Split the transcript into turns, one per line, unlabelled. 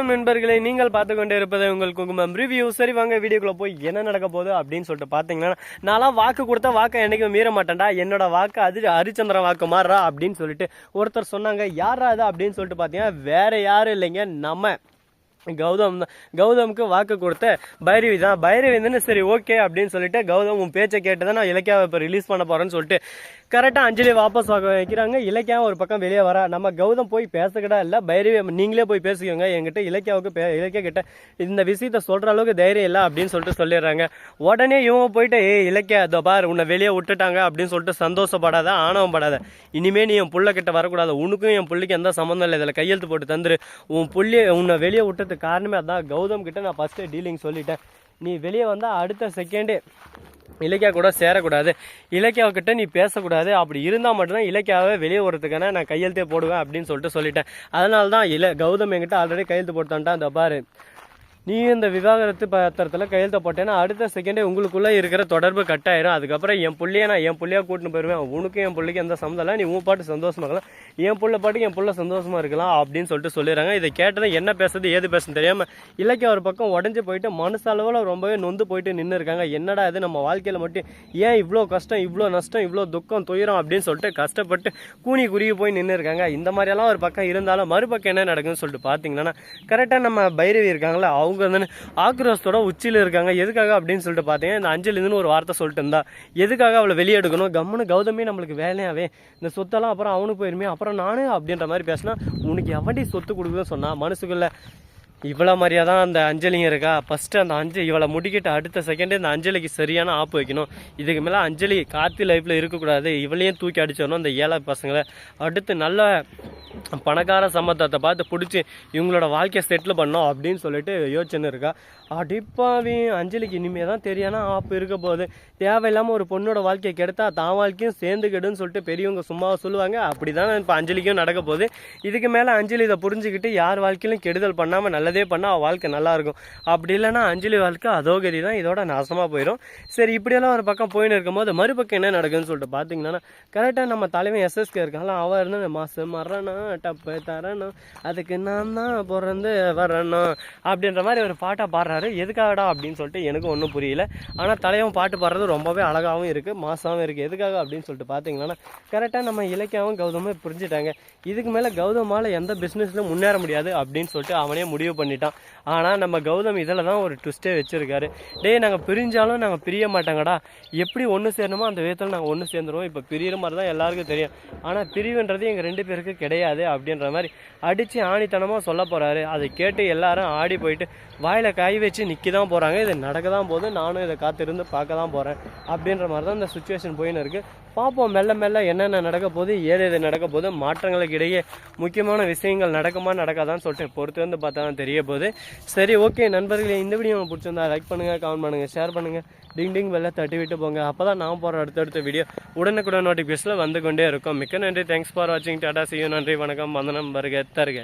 வணக்கம் நண்பர்களே நீங்கள் பார்த்து கொண்டே இருப்பது உங்கள் குங்குமம் ரிவ்யூ சரி வாங்க வீடியோக்குள்ள போய் என்ன நடக்க போகுது அப்படின்னு சொல்லிட்டு பார்த்தீங்கன்னா நான்லாம் வாக்கு கொடுத்தா வாக்கை என்னைக்கும் மீற மாட்டேன்டா. என்னோட வாக்கு அது ஹரிச்சந்திரன் வாக்கு மாறுறா அப்படின்னு சொல்லிட்டு ஒருத்தர் சொன்னாங்க. யாரா அது அப்படின்னு சொல்லிட்டு பார்த்தீங்கன்னா வேற யாரும் இல்லைங்க நம்ம. கௌதம் தான் கௌதமுக்கு வாக்கு கொடுத்த பைரவி தான். பைரவி தானே சரி ஓகே அப்படின்னு சொல்லிட்டு கௌதம் உன் பேச்சை கேட்டு தான் நான் இலக்கியாவை இப்போ ரிலீஸ் பண்ண போறேன்னு சொல்லிட்டு கரெக்டாக அஞ்சலி வாபஸ் வாங்க வைக்கிறாங்க. இலக்கியாவும் ஒரு பக்கம் வெளியே வரா. நம்ம கௌதம் போய் பேசக்கூடா இல்லை பைரவி நீங்களே போய் பேசிக்கோங்க. என்கிட்ட இலக்கியாவுக்கு பே இலக்கிய கிட்ட இந்த விஷயத்த சொல்கிற அளவுக்கு தைரியம் இல்லை அப்படின்னு சொல்லிட்டு சொல்லிடுறாங்க. உடனே இவங்க போயிட்டு ஏ இலக்கியா இதோ பார் உன்னை வெளியே விட்டுட்டாங்க அப்படின்னு சொல்லிட்டு சந்தோஷப்படாத ஆணவம் படாத. இனிமே நீ என் புள்ள கிட்ட வரக்கூடாது. உனக்கும் என் புள்ளிக்கு எந்த சம்மந்தம் இல்லை. இதில் கையெழுத்து போட்டு தந்துரு. உன் புள்ளிய உன்னை வெளியே விட்டு விட்டதுக்கு காரணமே அதான். கௌதம் கிட்ட நான் ஃபஸ்ட்டு டீலிங் சொல்லிட்டேன். நீ வெளியே வந்தால் அடுத்த செகண்டே இலக்கியா கூட சேரக்கூடாது. இலக்கியாவுக்கிட்ட நீ பேசக்கூடாது. அப்படி இருந்தால் மட்டும்தான் இலக்கியாவை வெளியே வரதுக்கான நான் கையெழுத்தே போடுவேன் அப்படின்னு சொல்லிட்டு சொல்லிட்டேன். அதனால தான் இல கௌதம் என்கிட்ட ஆல்ரெடி கையெழுத்து போட்டான்ட்டான் அந்த பாரு நீ இந்த விவாகரத்து பத்திரத்தில் கையெழுத்த போட்டேன்னா அடுத்த செகண்டே உங்களுக்குள்ளே இருக்கிற தொடர்பு கட் ஆயிரும் அதுக்கப்புறம் என் புள்ளைய நான் என் பிள்ளையாக கூட்டின்னு போயிடுவேன் உனக்கும் என் பிள்ளைக்கு எந்த சம்மந்தம் இல்லை. நீ உன் பாட்டு சந்தோஷமாக இருக்கலாம். என் பிள்ளை பாட்டுக்கு என் பிள்ளை சந்தோஷமாக இருக்கலாம் அப்படின்னு சொல்லிட்டு சொல்லிடுறாங்க. இதை கேட்டதும் என்ன பேசுறது ஏது பேசுன்னு தெரியாமல் இலக்கிய ஒரு பக்கம் உடஞ்சி போயிட்டு மனசளவில் ரொம்பவே நொந்து போயிட்டு நின்று இருக்காங்க. என்னடா இது நம்ம வாழ்க்கையில் மட்டும் ஏன் இவ்வளோ கஷ்டம் இவ்வளோ நஷ்டம் இவ்வளோ துக்கம் துயரம் அப்படின்னு சொல்லிட்டு கஷ்டப்பட்டு கூனி குறுகி போய் நின்று இருக்காங்க. இந்த மாதிரியெல்லாம் ஒரு பக்கம் இருந்தாலும் மறுபக்கம் என்ன நடக்குதுன்னு சொல்லிட்டு பார்த்தீங்கன்னா கரெக்டாக நம்ம பைரவி இருக்காங்களா அவங்க வந்து ஆக்ரோஷத்தோட உச்சியில் இருக்காங்க. எதுக்காக அப்படின்னு சொல்லிட்டு பார்த்தீங்கன்னா இந்த அஞ்சலிதுன்னு ஒரு வார்த்தை சொல்லிட்டு இருந்தா எதுக்காக அவளை வெளியெடுக்கணும் கம்முன்னு கௌதமே நம்மளுக்கு வேலையாவே. இந்த சொத்தெல்லாம் அப்புறம் அவனுக்கு போயிருமே அப்புறம் நானே அப்படின்ற மாதிரி பேசினா உனக்கு எவன்டி சொத்து கொடுக்குதுன்னு சொன்னா மனசுக்குள்ள இவ்வளோ மாதிரியா தான் அந்த அஞ்சலிங்க இருக்கா? ஃபஸ்ட்டு அந்த அஞ்சலி இவளை முடிக்கிட்டு அடுத்த செகண்டே இந்த அஞ்சலிக்கு சரியான ஆப்பு வைக்கணும். இதுக்கு மேலே அஞ்சலி கார்த்தி லைஃப்பில் இருக்கக்கூடாது. இவளையும் தூக்கி அடிச்சிடணும் அந்த ஏழை பசங்களை. அடுத்து நல்ல பணக்கார சம்மந்தத்தை பார்த்து பிடிச்சி இவங்களோட வாழ்க்கையை செட்டில் பண்ணோம் அப்படின்னு சொல்லிட்டு யோசனை இருக்கா. அடிப்பாவி அஞ்சலிக்கு இனிமேல் தான் தெரியானா ஆப்பு இருக்க போகுது. தேவையில்லாமல் ஒரு பொண்ணோட வாழ்க்கையை கெடுத்தா தான் வாழ்க்கையும் சேர்ந்து கெடுன்னு சொல்லிட்டு பெரியவங்க சும்மா சொல்லுவாங்க. அப்படி தான் இப்போ அஞ்சலிக்கும் நடக்க போகுது. இதுக்கு மேலே அஞ்சலி இதை புரிஞ்சுக்கிட்டு யார் வாழ்க்கையிலும் கெடுதல் பண்ணாமல் நல்லதே பண்ணால் அவள் வாழ்க்கை நல்லாயிருக்கும் அப்படி இல்லைனா அஞ்சலி வாழ்க்கை அதோகதி தான் இதோட நாசமாக போயிடும் சரி இப்படியெல்லாம் ஒரு பக்கம் போயின்னு இருக்கும்போது மறுபக்கம் என்ன நடக்குதுன்னு சொல்லிட்டு பார்த்தீங்கன்னா கரெக்டாக நம்ம தலைவன் எஸ்எஸ்கே இருக்காங்களா அவன் இருந்து மாசு மரணம் டப்பு தரணும் அதுக்கு நான் தான் பிறந்து வரணும் அப்படின்ற மாதிரி ஒரு பாட்டை பாடுறாரு. எதுக்காகடா அப்படின்னு சொல்லிட்டு எனக்கு ஒன்றும் புரியல. ஆனால் தலைவன் பாட்டு பாடுறது ரொம்பவே அழகாகவும் இருக்குது மாசாகவும் இருக்குது எதுக்காக அப்படின்னு சொல்லிட்டு பார்த்தீங்கன்னா கரெக்டாக நம்ம இலக்கியாவும் கௌதமும் புரிஞ்சுட்டாங்க. இதுக்கு மேலே கௌதமால் எந்த பிஸ்னஸ்லையும் முன்னேற முடியாது அப்படின்னு சொல்லிட்டு அவனே முடிவு பண்ணிட்டான். ஆனால் நம்ம கௌதம் இதில் தான் ஒரு ட்விஸ்ட்டே வச்சுருக்காரு. டேய் நாங்கள் பிரிஞ்சாலும் நாங்கள் பிரிய மாட்டாங்கடா. எப்படி ஒன்று சேரணுமோ அந்த விதத்தில் நாங்கள் ஒன்று சேர்ந்துருவோம். இப்போ பிரியிற மாதிரி தான் எல்லாருக்கும் தெரியும். ஆனால் பிரிவுன்றது எங்கள் ரெண்டு பேருக்கு கிடையாது அப்படின்ற மாதிரி அடித்து ஆணித்தனமாக சொல்ல போகிறாரு அதை கேட்டு எல்லாரும் ஆடி போயிட்டு வாயில் காய் வச்சு நிற்க தான் போகிறாங்க இது நடக்க தான் போகுது. நானும் இதை காத்திருந்து பார்க்க தான் போகிறேன் அப்படின்ற மாதிரி தான் இந்த சுச்சுவேஷன் போயின்னு இருக்குது பார்ப்போம் மெல்ல மெல்ல என்னென்ன நடக்க போகுது ஏது எது நடக்க போகுது மாற்றங்களுக்கு இடையே முக்கியமான விஷயங்கள் நடக்குமா நடக்காதான்னு சொல்லிட்டு பொறுத்து வந்து பார்த்தா தான் தெரிய போகுது. சரி ஓகே நண்பர்களே இந்த வீடியோ உங்களுக்கு பிடிச்சிருந்தா லைக் பண்ணுங்கள் கமெண்ட் பண்ணுங்கள் ஷேர் பண்ணுங்கள் டிங் டிங் வெளில தட்டி விட்டு போங்க. அப்போ தான் நான் போகிற அடுத்தடுத்த வீடியோ உடனுக்குடன் நோட்டிஃபிகேஷனில் வந்து கொண்டே இருக்கும். மிக்க நன்றி. தேங்க்ஸ் ஃபார் வாட்சிங் டாடா சியூ நன்றி வணக்கம். வந்தனம் வருக தருக.